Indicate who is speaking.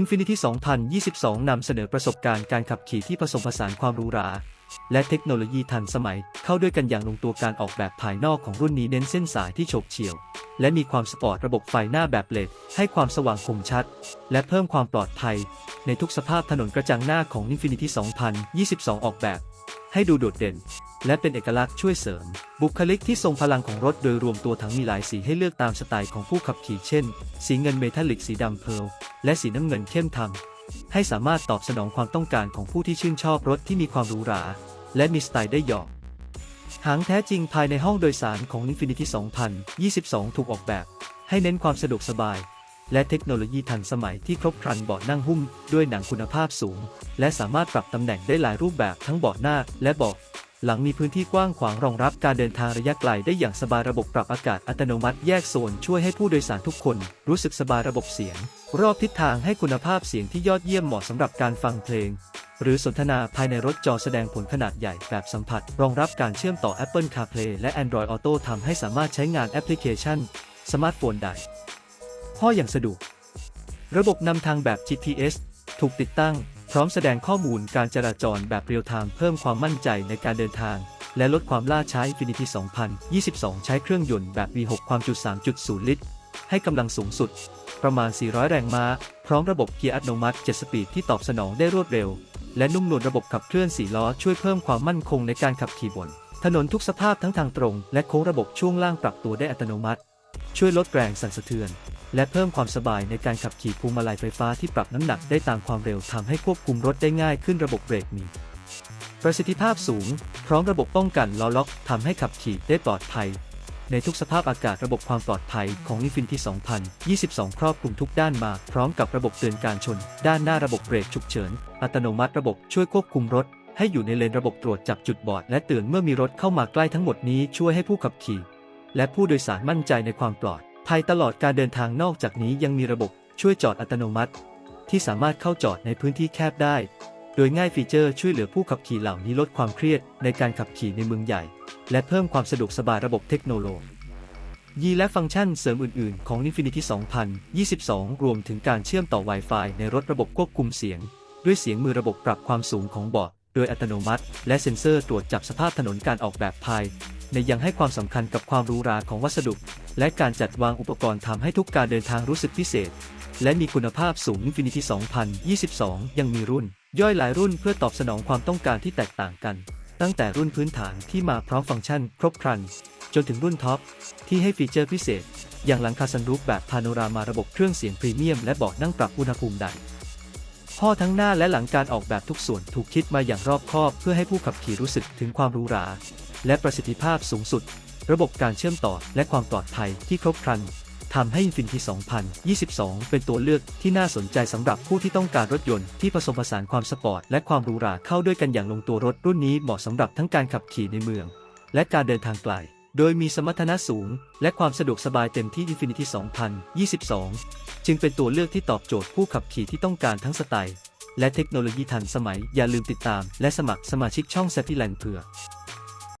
Speaker 1: Infinity 2022 นำเสนอประสบการณ์การขับขี่ที่ผสมผสานความหรูหรา และเทคโนโลยีทันสมัย เข้าด้วยกันอย่างลงตัวการออกแบบภายนอกของรุ่นนี้เน้นเส้นสายที่โฉบเฉี่ยว และมีความสปอร์ตระบบไฟหน้าแบบเลดให้ความสว่างคมชัด และเพิ่มความปลอดภัย ในทุกสภาพถนนกระจังหน้าของ Infinity 2022 ออกแบบ ให้ดูโดดเด่น และเป็นเอกลักษณ์ช่วยเสริม บุคลิกที่ทรงพลังของรถโดยรวมตัวทั้งมีหลายสีให้เลือกตามสไตล์ของผู้ขับขี่เช่น สีเงินเมทัลลิกสีดำเพร์ลและสีน้ำเงินเข้มทำให้สามารถตอบสนองความต้องการของผู้ที่ชื่นชอบรถที่มีความหรูหรา และมีสไตล์ได้หยอกหางแท้จริงภายในห้องโดยสารของ Infinity 2022 ถูกออกแบบ ให้เน้นความสะดวกสบาย และเทคโนโลยีทันสมัยที่ครบครันเบาะนั่งหุ้ม ด้วยหนังคุณภาพสูง และสามารถปรับตำแหน่งได้หลายรูปแบบทั้งเบาะหน้าและเบาะ หลังมีพื้นที่กว้างขวางรองรับการเดินทางระยะไกลได้อย่างสบายระบบปรับอากาศอัตโนมัติแยกโซนช่วยให้ผู้โดยสารทุกคนรู้สึกสบายระบบเสียง รอบทิศทางให้คุณภาพเสียงที่ยอดเยี่ยมเหมาะสำหรับการฟังเพลง หรือสนทนาภายในรถจอแสดงผลขนาดใหญ่แบบสัมผัส รองรับการเชื่อมต่อ Apple CarPlay และ Android Auto ทำให้สามารถใช้งานแอปพลิเคชันสมาร์ทโฟนได้พ่ออย่างสะดวกระบบนำทางแบบ GPS ถูกติดตั้ง พร้อมแสดงข้อมูลการจราจรแบบเรียลไทม์เพิ่มความมั่นใจในการเดินทาง และลดความล่าช้า Infinity 2022 ใช้เครื่องยนต์แบบ V6 ความจุ 3.0 ลิตร ให้กำลังสูงสุด ประมาณ 400 แรงม้า พร้อมระบบเกียร์อัตโนมัติ 7 สปีดที่ตอบสนองได้รวดเร็ว และนุ่มนวลระบบขับเคลื่อน 4 ล้อช่วยเพิ่มความมั่นคงในการขับขี่บน ถนนทุกสภาพทั้งทางตรง และโค้งระบบช่วงล่างปรับตัวได้อัตโนมัติ ช่วยลดแรงสั่นสะเทือน และเพิ่มความสบายในการขับขี่พวงมาลัยไฟฟ้าที่ปรับน้ำหนักได้ตามความเร็วทำให้ควบคุมรถได้ง่ายขึ้นระบบเบรกมี ประสิทธิภาพสูง พร้อมระบบป้องกันล้อล็อกทำให้ขับขี่ได้ปลอดภัย ในทุกสภาพอากาศระบบความปลอดภัยของ Infinity 2022 ครอบคลุมทุกด้านมา พร้อมกับระบบเตือนการชน ด้านหน้าระบบเบรกฉุกเฉิน อัตโนมัติระบบช่วยควบคุมรถ ให้อยู่ในเลนระบบตรวจจับจุดบอด และเตือนเมื่อมีรถเข้ามาใกล้ทั้งหมดนี้ช่วยให้ผู้ขับขี่ และผู้โดยสารมั่นใจในความปลอด ภัยตลอดการเดินทางนอกจากนี้ยังมีระบบช่วยจอดอัตโนมัติ ที่สามารถเข้าจอดในพื้นที่แคบได้ โดยง่ายฟีเจอร์ช่วยเหลือผู้ขับขี่เหล่านี้ลดความเครียดในการขับขี่ในเมืองใหญ่ และเพิ่มความสะดวกสบายระบบเทคโนโลยีและฟังก์ชันเสริมอื่น ๆ ของ Infinity 2022 รวมถึงการเชื่อมต่อ Wi-Fi ในรถระบบควบคุมเสียง ด้วยเสียงมือระบบปรับความสูงของเบาะโดยอัตโนมัติ และเซ็นเซอร์ตรวจจับสภาพถนนการออกแบบภาย ในยังให้ความสำคัญกับความหรูหราของวัสดุ และการจัดวางอุปกรณ์ทำให้ทุกการเดินทางรู้สึกพิเศษ และมีคุณภาพสูง Infinity 2022 ยังมีรุ่น ย่อยหลายรุ่นเพื่อตอบสนองความต้องการที่แตกต่างกัน ตั้งแต่รุ่นพื้นฐานที่มาพร้อมฟังก์ชัน ครบครัน จนถึงรุ่นท็อปที่ให้ฟีเจอร์พิเศษ อย่างหลังคาซันรูฟแบบพาโนรามาระบบเครื่องเสียงพรีเมียมและเบาะนั่งปรับอุณหภูมิได้ข้อทั้งหน้าและหลังการออกแบบทุกส่วนถูกคิดมาอย่างรอบคอบเพื่อให้ผู้ขับขี่รู้สึกถึงความหรูหรา และประสิทธิภาพสูงสุด ระบบการเชื่อมต่อและความปลอดภัยที่ครบครันทำให้ Infinity 2022 เป็นตัวเลือกที่น่าสนใจสำหรับผู้ที่ต้องการรถยนต์ที่ผสมผสานความสปอร์ตและความหรูหราเข้าด้วยกันอย่างลงตัวรถรุ่นนี้เหมาะสำหรับทั้งการขับขี่ในเมือง และการเดินทางไกล โดยมีสมรรถนะสูง และความสะดวกสบายเต็มที่ Infinity 2022 จึงเป็นตัวเลือกที่ตอบโจทย์ผู้ขับขี่ที่ต้องการทั้งสไตล์ และเทคโนโลยีทันสมัยอย่าลืมติดตาม และสมัครสมาชิกช่อง s a p i l a n d เพื่อ